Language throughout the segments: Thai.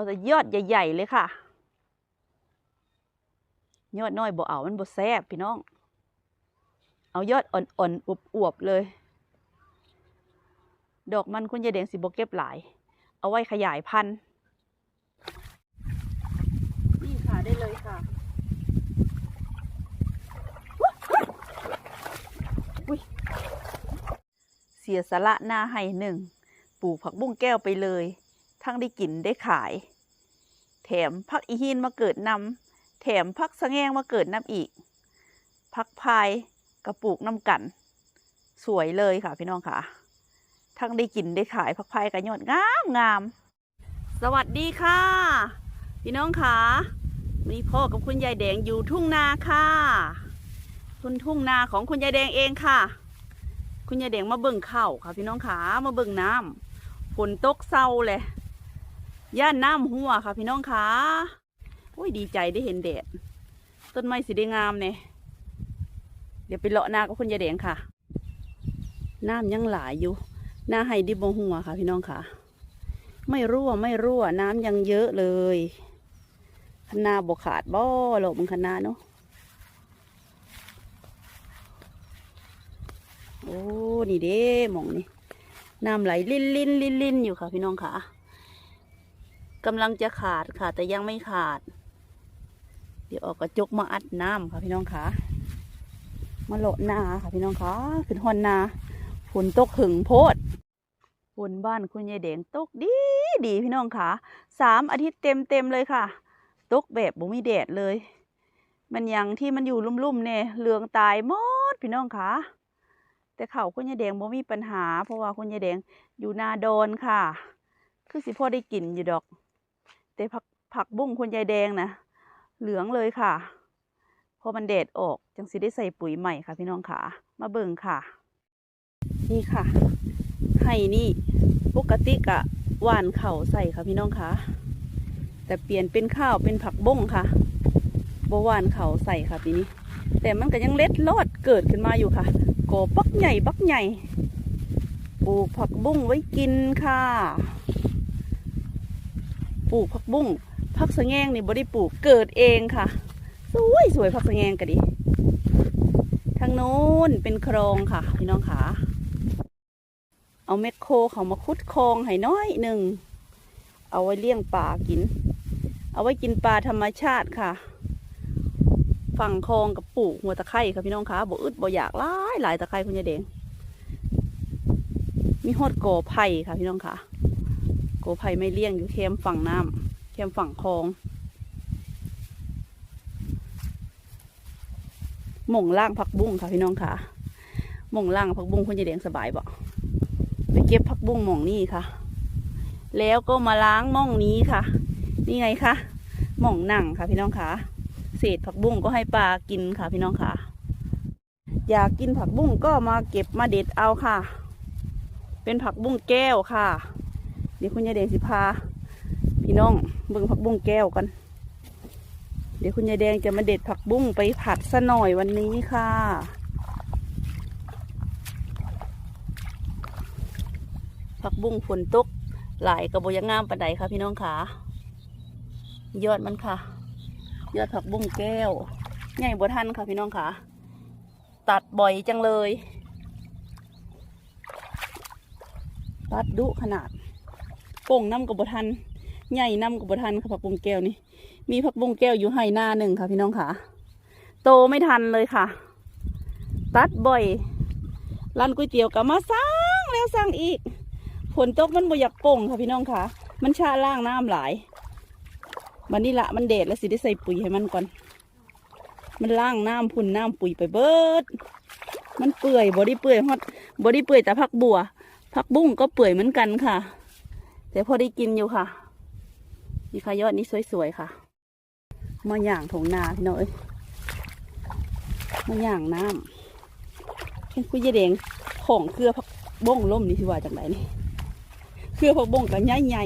เอาแต่ยอดใหญ่ๆเลยค่ะ ยอดน้อยบ่เอามันบ่แซ่บพี่น้อง เอายอดอ่อนๆอวบๆเลย ดอกมันคุณยายแดงสิบ่เก็บหลาย เอาไว้ขยายพันธุ์นี่ค่ะได้เลยค่ะเสียสละหน้าให้หนึ่งปลูกผักบุ้งแก้วไปเลย ทั้งได้กินได้ขาย แถมพักอีหินมาเกิดนำแถมพักสะแงงมาเกิดน้ำอีก พักพายกระปลูกน้ำกัน สวยเลยค่ะพี่น้องค่ะ ทั้งได้กินได้ขายพักพายกันยอดงามงาม สวัสดีค่ะ พี่น้องค่ะมีพ่อกับคุณยายแดงอยู่ทุ่งนาค่ะคุณทุ่งนาของคุณยายแดงเองค่ะ คุณยายแดงมาเบิ่งข้าวค่ะ พี่น้องขามาเบิ่งน้ำฝนตกเศร้าเลย ย่านน้ำหัวค่ะ พี่น้องขาโอ้ยดีใจได้เห็นแดด ต้นไม้สีแดงงามเนี่ยเดี๋ยวไปเลาะนากับคุณยายแดงค่ะ น้ำยังหลายอยู่ หน้าไฮดิบหัวค่ะ พี่น้องค่ะ ไม่รั่วไม่รั่ว น้ำยังเยอะเลยคณาบกขาดบ่หลบมันคณาเนาะโอ้ นี่เด้มองนี่ น้ำไหลลินลินลินลินอยู่ค่ะ พี่น้องค่ะ กำลังจะขาดค่ะ แต่ยังไม่ขาด เดี๋ยวออกกระจกมาอัดน้ำค่ะ พี่น้องค่ะมาโหลนาค่ะ พี่น้องค่ะขึ้นหอนนาฝนตกหึงโพดฝนบ้านคุณยายแดงตกดีดีพี่น้องค่ะสามอาทิตย์เต็มเต็มเลยค่ะ ตกแบบบ่มีแดดเลย มันยังที่มันอยู่ลุ่มๆเนี่ยเหลืองตายหมดพี่น้องค่ะแต่เขาคุณยายแดงบ่มีปัญหา เพราะว่าคุณยายแดงอยู่นาโดนค่ะ คือสิพ่อได้กินอยู่ดอก แต่ผักผักบุ้งคุณยายแดงนะเหลืองเลยค่ะ พอมันแดดออกจังสิได้ใส่ปุ๋ยใหม่ค่ะ พี่น้องค่ะมาเบิ่งค่ะ นี่ค่ะให้นี่ปกติกะหวานเข่าใส่ค่ะพี่น้องคะแต่เปลี่ยนเป็นข้าวเป็นผักบุ้งค่ะบหวานเข่าใส่ค่ะปีนี้ แต่มันก็ยังเล็ดลอดเกิดขึ้นมาอยู่ค่ะโกบักใหญ่บักใหญ่ปลูกผักบุ้งไว้กินค่ะ ปลูกผักบุ้งผักสะแงงนี่บ่ได้ปลูกเกิดเองค่ะ สวยสวยผักสะแงงกันดิทางโน้นเป็นคลองค่ะพี่น้องค่ะเอาแมคโครเขามาคุดคลองให้น้อยหนึ่งเอาไว้เลี้ยงปลากิน เอาไว้กินปลาธรรมชาติค่ะ ฝั่งคลองกับปลูกหัวตะไคร่ค่ะพี่น้องคะบ่อึดบ่อยากหลายหลายตะไคร่คุณยายแดงมีฮอดกอไผ่ค่ะพี่น้องค่ะ โกไผ่ไม่เลี้ยงอยู่แคมฝั่งน้ำแคมฝั่งคลองหม่งล่างผักบุ้งค่ะพี่น้องค่ะหม่งล่างผักบุ้งคุณยายแดงสบายบ่ไปเก็บผักบุ้งหม่องนี่ค่ะ แล้วก็มาล้างหม่องนี้ค่ะ นี่ไงคะหม่องหนังค่ะพี่น้องค่ะ เศษผักบุ้งก็ให้ปลากินค่ะพี่น้องค่ะ อยากกินผักบุ้งก็มาเก็บมาเด็ดเอาค่ะ เป็นผักบุ้งแก้วค่ะ เดี๋ยวคุณยายแดงสิพา พี่น้องเบิ่งผักบุ้งแก้วกัน เดี๋ยวคุณยายแดงจะมาเด็ดผักบุ้งไปผัดซะหน่อยวันนี้ค่ะผักบุ้งฝนตกหลายกระโบยังงามปานใดค่ะพี่น้องค่ะยอดมันค่ะ ยอดผักบุ้งแก้วใหญ่บทันค่ะพี่น้องค่ะตัดบ่อยจังเลย ตัดดุขนาด ป่งน้ำกับบทันใหญ่น้ำกับบทันค่ะผักบุ้งแก้วนี่ มีผักบุ้งแก้วอยู่ให้หน้าหนึ่งค่ะ พี่น้องค่ะ โตไม่ทันเลยค่ะ ตัดบ่อยร้านก๋วยเตี๋ยวก็มาสร้างแล้วสร้างอีกฝนตกมันบ่อยากโป่งค่ะพี่น้องค่ะ มันชาล่างน้ำหลายวันนี้ละมันเดดแล้วสิได้ใส่ปุ๋ยให้มันก่อน มันล่างน้ำพุ่นน้ำปุ๋ยไปเบิด มันเปื่อยบอดี้เปื่อยฮอดบอดี้เปื่อยแต่ผักบัวผักบุ้งก็เปื่อยเหมือนกันค่ะ แต่พอได้กินอยู่ค่ะนี่ค่ะยอดนี้สวยๆค่ะ มาย่างถงนาพี่น้อยมาย่างน้ำเห็นคุยแดงของเครือผักบ้งล่มนี่สิว่าจากไหนนี่เครือผักบ้งกับใหญ่ใหญ่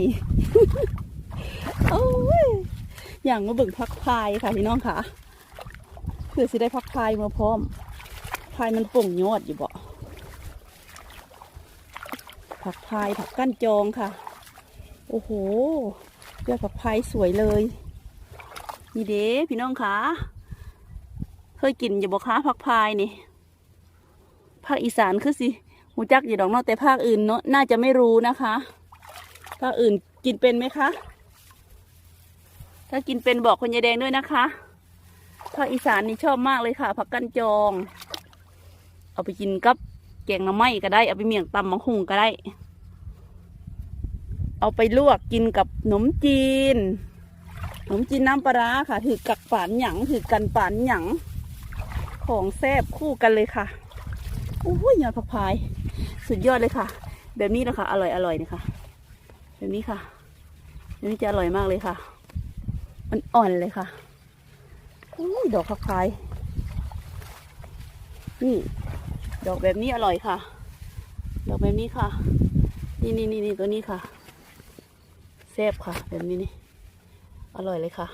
โอ้ยอย่างมาเบิ่งพักพายค่ะพี่น้องค่ะเพื่อสิได้พักพายมาพร้อมพายมันป่งยอดอยู่บ่ผักพายผักกั้นจองค่ะ โอ้โหยอดผักพายสวยเลยนี่เด้พี่น้องคะเคยกินอย่าบอกค้าผักพายนี่ภาคอีสานคือสิหูจักอยู่ดอกนอกแต่ภาคอื่นเนาะน่าจะไม่รู้นะคะ ภาคอื่นกินเป็นไหมคะ ถ้ากินเป็นบอกคนยายแดงด้วยนะคะ ภาคอีสานนี่ชอบมากเลยค่ะผักกันจอง เอาไปกินกับแกงน่อไม้ก็ได้ เอาไปเมี่ยงตำมังหุงก็ได้ เอาไปลวกกินกับขนมจีนขนมจีนน้ำปลาร้าค่ะ ถือกักฝานหยังถือกันฝานหยังของแซ่บคู่กันเลยค่ะโอ้ยยอดผักพาย สุดยอดเลยค่ะ แบบนี้นะคะอร่อยอร่อยนี่ค่ะแบบนี้ค่ะแบบนี้จะอร่อยมากเลยค่ะ มันอ่อนเลยค่ะอู้ยดอกผักพายนี่ดอกแบบนี้อร่อยค่ะ ดอกแบบนี้ค่ะ นี่นี่นี่นี่ตัวนี้ค่ะ แซ่บค่ะ แบบนี้นี่ อร่อยเลยค่ะ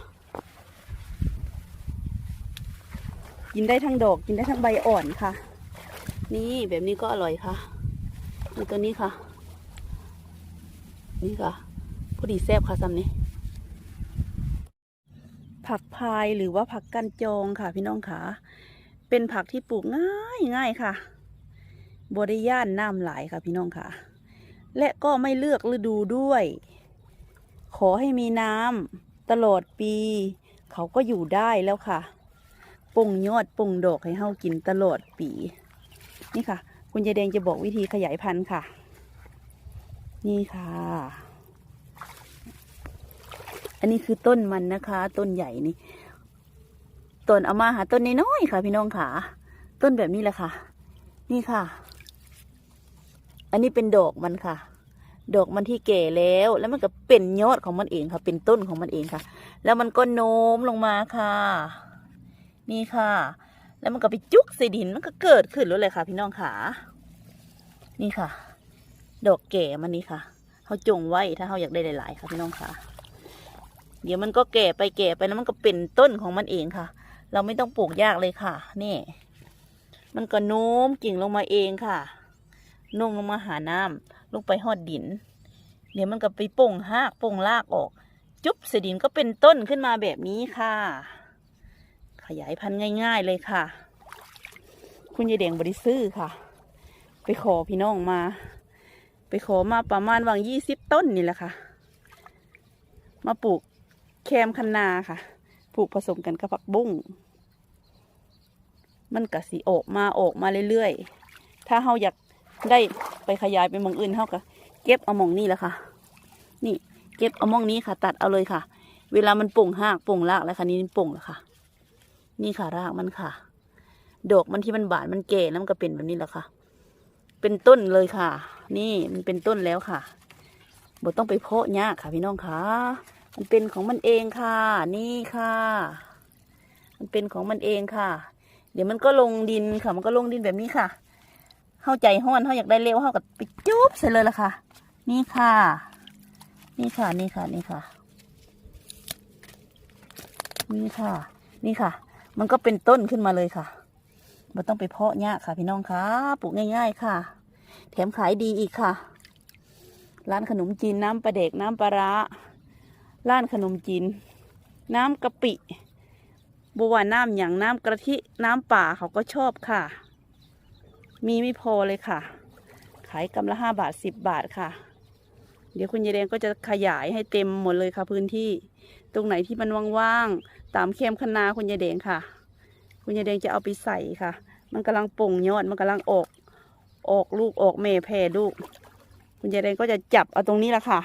กินได้ทั้งดอก กินได้ทั้งใบอ่อนค่ะ นี่แบบนี้ก็อร่อยค่ะนี่ตัวนี้ค่ะ นี่ค่ะพอดีแซ่บค่ะซ้ำนี้ ผักพายหรือว่าผักกันจองค่ะ พี่น้องค่ะ เป็นผักที่ปลูกง่ายง่ายค่ะบริย่านน้ำไหลค่ะพี่น้องค่ะ และก็ไม่เลือกฤดูด้วย ขอให้มีน้ำตลอดปี เขาก็อยู่ได้แล้วค่ะป่งยอดป่งดอกให้เฮากินตลอดปี นี่ค่ะ คุณยายแดงจะบอกวิธีขยายพันธุ์ค่ะ นี่ค่ะ อันนี้คือต้นมันนะคะ ต้นใหญ่นี่ต้นเอามาหาต้นน้อยๆค่ะ พี่น้องค่ะ ต้นแบบนี้แหละค่ะ นี่ค่ะ อันนี้เป็นดอกมันค่ะ ดอกมันที่แก่แล้ว แล้วมันก็เป็นยอดของมันเองค่ะ เป็นต้นของมันเองค่ะ แล้วมันก็โน้มลงมาค่ะ นี่ค่ะ แล้วมันก็ไปจุกใส่ดินมันก็เกิดขึ้นแล้วเลยค่ะ พี่น้องค่ะนี่ค่ะ ดอกแก่มันนี่ค่ะเขาจงไว้ถ้าเขาอยากได้หลาย ๆ ค่ะพี่น้องค่ะ เดี๋ยวมันก็แก่ไปแก่ไปแล้วมันก็เป็นต้นของมันเองค่ะ เราไม่ต้องปลูกยากเลยค่ะ นี่ มันก็โน้มกิ่งลงมาเองค่ะโน้มลงมาหาน้ำ ลงไปหอดดิน เดี๋ยวมันก็ไปป่งหากป่งลากออก จุ๊บใส่ดินก็เป็นต้นขึ้นมาแบบนี้ค่ะ ขยายพันธุ์ง่าย ๆเลยค่ะ คุณยายแดงบริซื้อค่ะ ไปขอพี่น้องมา ไปขอมาประมาณวางยี่สิบต้นนี่แหละค่ะ มาปลูกแคมคันนาค่ะปลูกผสมกันกับผักบุ้งมันกะสีออกมาออกมาเรื่อยๆ ถ้าเฮาอยาก ได้ไปขยายไปหมองอื่นเฮาก็เก็บเอามองนี่แหละค่ะ นี่เก็บเอามองนี้ค่ะ ตัดเอาเลยค่ะ เวลามันป่งหากป่งรากแล้วค่ะนี่ป่งแล้วค่ะ นี่ค่ะรากมันค่ะ ดอกมันที่มันบานมันแก่แล้วมันก็เป็นแบบนี้แหละค่ะ เป็นต้นเลยค่ะ นี่มันเป็นต้นแล้วค่ะบ่ต้องไปเพาะยากค่ะ พี่น้องค่ะมันเป็นของมันเองค่ะ นี่ค่ะ มันเป็นของมันเองค่ะ เดี๋ยวมันก็ลงดินค่ะ มันก็ลงดินแบบนี้ค่ะ เข้าใจห้อนเขาอยากได้เร็วเขาก็ไปจุ๊บใส่เลยละค่ะ นี่ค่ะ นี่ค่ะ นี่ค่ะ นี่ค่ะ นี่ค่ะ นี่ค่ะ มันก็เป็นต้นขึ้นมาเลยค่ะมันต้องไปเพาะยาค่ะ พี่น้องค่ะ ปลูกง่าย ๆ ค่ะ แถมขายดีอีกค่ะ ร้านขนมจีนน้ำปลาเด็กน้ำปลาร้าร้านขนมจีน น้ำกะปิบัวน้ำอย่างน้ำกะทิ น้ำป่าเขาก็ชอบค่ะ มีไม่พอเลยค่ะ ขายกำละห้าบาทสิบบาทค่ะ เดี๋ยวคุณยายแดงก็จะขยายให้เต็มหมดเลยค่ะ พื้นที่ ตรงไหนที่มันว่างๆ ตามเข้มคนาคุณยายแดงค่ะ คุณยายแดงจะเอาไปใส่ค่ะ มันกำลังป่งยอด มันกำลังออก ออกลูกออกแม่แพ่ลูก คุณยายแดงก็จะจับเอาตรงนี้แหละค่ะ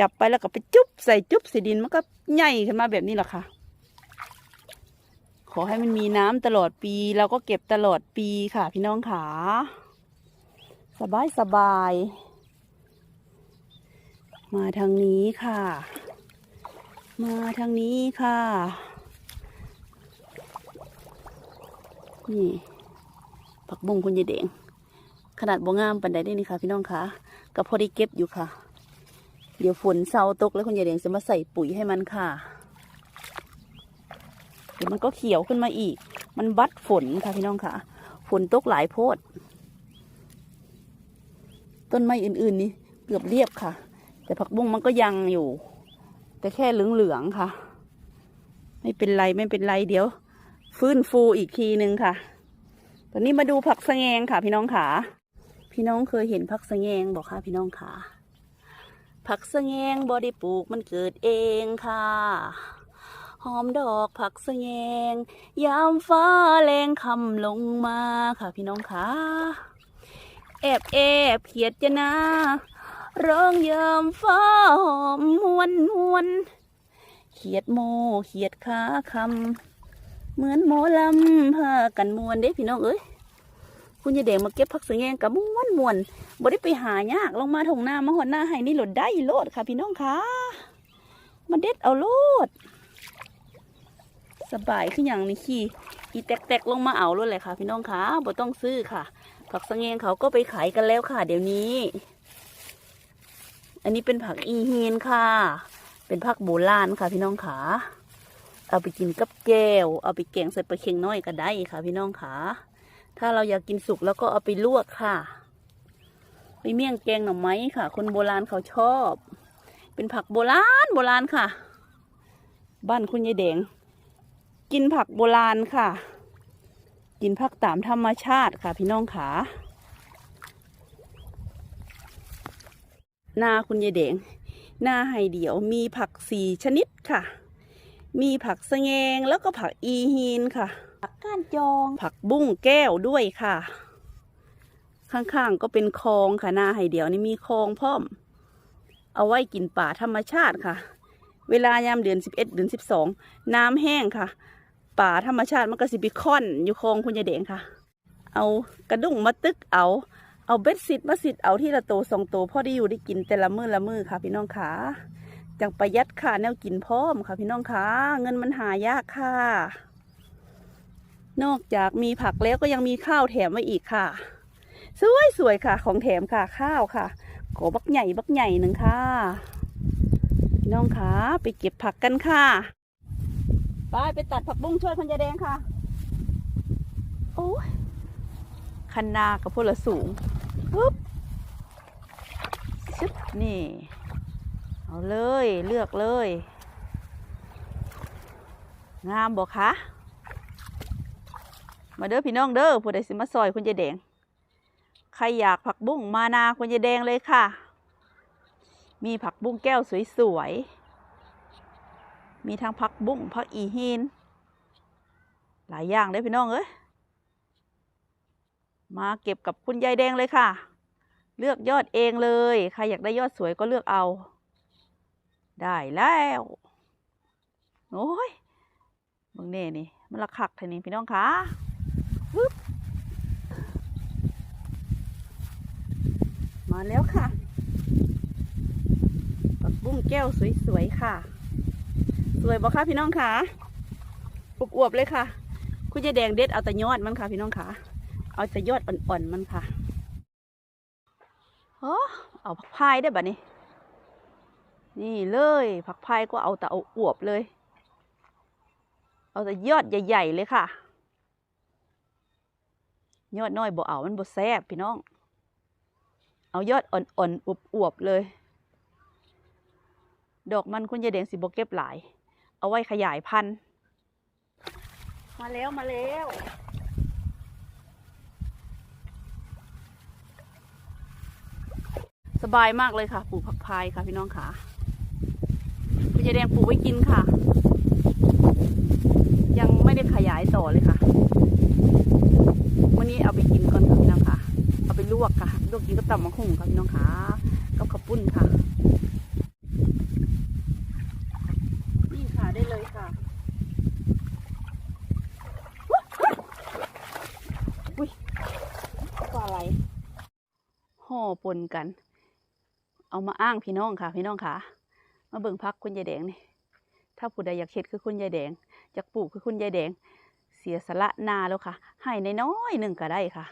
จับไปแล้วก็ไปจุ๊บใส่จุ๊บใส่ดิน มันก็ใหญ่ขึ้นมาแบบนี้แหละค่ะ ขอให้มันมีน้ำตลอดปี เราก็เก็บตลอดปีค่ะ พี่น้องขาสบายสบาย มาทางนี้ค่ะ มาทางนี้ค่ะ นี่ผักบุ้งคุณยายแดงขนาดบ่งามปันใดได้นี่ค่ะ พี่น้องคะก็พอได้เก็บอยู่ค่ะ เดี๋ยวฝนเซาตกแล้วคุณยายแดงจะมาใส่ปุ๋ยให้มันค่ะ เดี๋ยวมันก็เขียวขึ้นมาอีก มันบัดฝนค่ะพี่น้องค่ะ ฝนตกหลายโพด ต้นไม้อื่นๆนี่เกือบเรียบค่ะ แต่ผักบุ้งมันก็ยังอยู่ แต่แค่เหลืองๆค่ะ ไม่เป็นไรไม่เป็นไรเดี๋ยว ฟื้นฟูอีกทีหนึ่งค่ะ ตอนนี้มาดูผักสะแงงค่ะพี่น้องขาพี่น้องเคยเห็นผักสะแงงบอกค่ะ พี่น้องขาผักสะแงงบอได้ปลูกมันเกิดเองค่ะ หอมดอกผักสะแงงยามฟ้าแรงคำลงมาค่ะพี่น้องขาแอบแอบเขียดจะนาร้องยามฟ้าหอมมวนมวนเขียดโมเขียดขาคำเหมือนหมลำพากันมวนเด้พี่น้องเอ้ยคุณยายแดงมาเก็บผักสะแงงกับม้วนมวนบ่ได้ไปหายากลงมาถงหน้ามาหอดหน้าให้นี่หลดได้โลดค่ะ พี่น้องคะมาเด็ดเอาโลด สบายขึ้นอย่างนี้ขี่อีแตกๆลงมาเอาโลดเลยค่ะ พี่น้องคะบ่ต้องซื้อค่ะ ผักสะแงงเขาก็ไปขายกันแล้วค่ะ เดี๋ยวนี้ อันนี้เป็นผักอีฮีนค่ะ เป็นผักโบราณค่ะ พี่น้องขาเอาไปกินกับแก้ว เอาไปแกงใส่ปลาเค็งน้อยก็ได้ค่ะ พี่น้องค่ะถ้าเราอยากกินสุกแล้วก็เอาไปลวกค่ะ ไปเมี่ยงแกงหน่อไม้ค่ะ คนโบราณเขาชอบ เป็นผักโบราณโบราณค่ะ บ้านคุณยายแดง กินผักโบราณค่ะ กินผักตามธรรมชาติค่ะ พี่น้องขาหน้าคุณยายแดง หน้าไฮเดียวมีผักสี่ชนิดค่ะ มีผักสะแงงแล้วก็ผักอีฮีนค่ะ ผักก้านจอง ผักบุ้งแก้วด้วยค่ะ ข้างๆก็เป็นคลองค่ะนาไฮเดียวนี่มีคลองพร้อม เอาไว้กินป่าธรรมชาติค่ะ เวลายามเดือนสิบเอ็ดเดือนสิบสองน้ำแห้งค่ะ ป่าธรรมชาติมันก็สิบิคอนอยู่คงคุณยายแดงค่ะ เอากระดุ้งมาตึกเอา เอาเบ็ดสิทมาสิทเอาที่ละโตสองโตพ่อได้อยู่ได้กินแต่ละมือละมือค่ะ พี่น้องขาจังประหยัดค่ะแนวกินพร้อมค่ะ พี่น้องคะเงินมันหายากค่ะ นอกจากมีผักแล้วก็ยังมีข้าวแถมไว้อีกค่ะ สวยสวยค่ะ ของแถมค่ะข้าวค่ะขอบักใหญ่บักใหญ่หนึ่งค่ะ น้องคะไปเก็บผักกันค่ะ ไปไปตัดผักบุ้งช่วยคุณยายแดงค่ะ โอ้ยคันนากับพละสูงปุ๊บชึบนี่ เอาเลยเลือกเลย งามบอกคะมาเด้อพี่น้องเด้อผู้ใดสิมาซอยคุณยายแดง ใครอยากผักบุ้งมานาคุณยายแดงเลยค่ะ มีผักบุ้งแก้วสวยๆ มีทั้งผักบุ้งผักอีหินหลายอย่างเลยพี่น้องเอ้ยมาเก็บกับคุณยายแดงเลยค่ะ เลือกยอดเองเลยใครอยากได้ยอดสวยก็เลือกเอา ได้แล้วโอ้ยมึงเน่นี่มันละคักท่านี้พี่น้องคะมาแล้วค่ะ ปักบุ้งแก้วสวยๆค่ะ สวยบ่คะพี่น้องคะอวบๆเลยค่ะ คุณยายแดงเด็ดเอาแต่ยอดมันค่ะ พี่น้องคะเอาแต่ยอดอ่อนๆมันค่ะโอ้เอาผักพายได้บัดนี้ นี่เลยผักพายก็เอาแต่เอาอวบเลย เอาแต่ยอดใหญ่ๆเลยค่ะ ยอดน้อยบ่เอามันบ่แซ่บพี่น้อง เอายอดอ่อนๆอวบๆเลย ดอกมันคุณยายแดงสิบ่เก็บหลาย เอาไว้ขยายพันธุ์ มาแล้วมาแล้ว สบายมากเลยค่ะ ปลูกผักพายค่ะพี่น้องค่ะคุณยายแดงปลูกไว้กินค่ะ ยังไม่ได้ขยายต่อเลยค่ะวันนี้เอาไปกินก่อนค่ะพี่น้องค่ะ เอาไปลวกค่ะลวกกินก็ตำมะฮุ่งค่ะพี่น้องค่ะกับข้าวปุ้นค่ะ นี่ค่ะได้เลยค่ะ อุ้ยปลาอะไรห่อ ปนกัน เอามาอ้างพี่น้องค่ะ พี่น้องค่ะ มาเบิ่งพักคุณยายแดงนี่ ถ้าผู้ใดอยากเฮ็ดคือคุณยายแดงอยากปลูกคือคุณยายแดง เสียสละนาแล้วค่ะ ให้น้อยๆหนึ่งก็ได้ค่ะ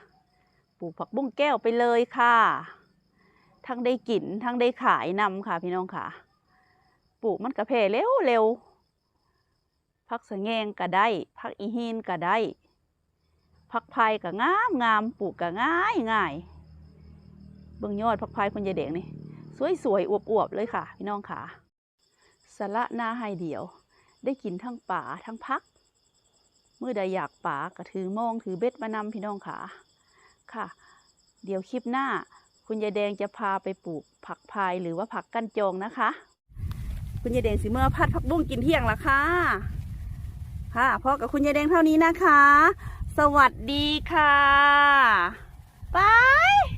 ปลูกผักบุ้งแก้วไปเลยค่ะ ทั้งได้กินทั้งได้ขายนำค่ะ พี่น้องค่ะ ปลูกมันกระเพเร็วเร็วๆผักสะแงงก็ได้ผักอีหินก็ได้ผักพายก็งามงามปลูกก็ง่ายง่าย เบิ่งยอดผักพายคุณยายแดงนี่สวยๆอวบๆเลยค่ะ พี่น้องค่ะสละหน้าให้เดียว ได้กินทั้งป่าทั้งพัก เมื่อใดอยากป่าก็ถือโมองถือเบ็ดมานำพี่น้องขาค่ะ เดี๋ยวคลิปหน้า คุณยายแดงจะพาไปปลูกผักพายหรือว่าผักกั้นจองนะคะ คุณยายแดงสิเมื่อพัดผักบุ้งกินเที่ยงละค่ะ ค่ะพอกับคุณยายแดงเท่านี้นะคะ สวัสดีค่ะบาย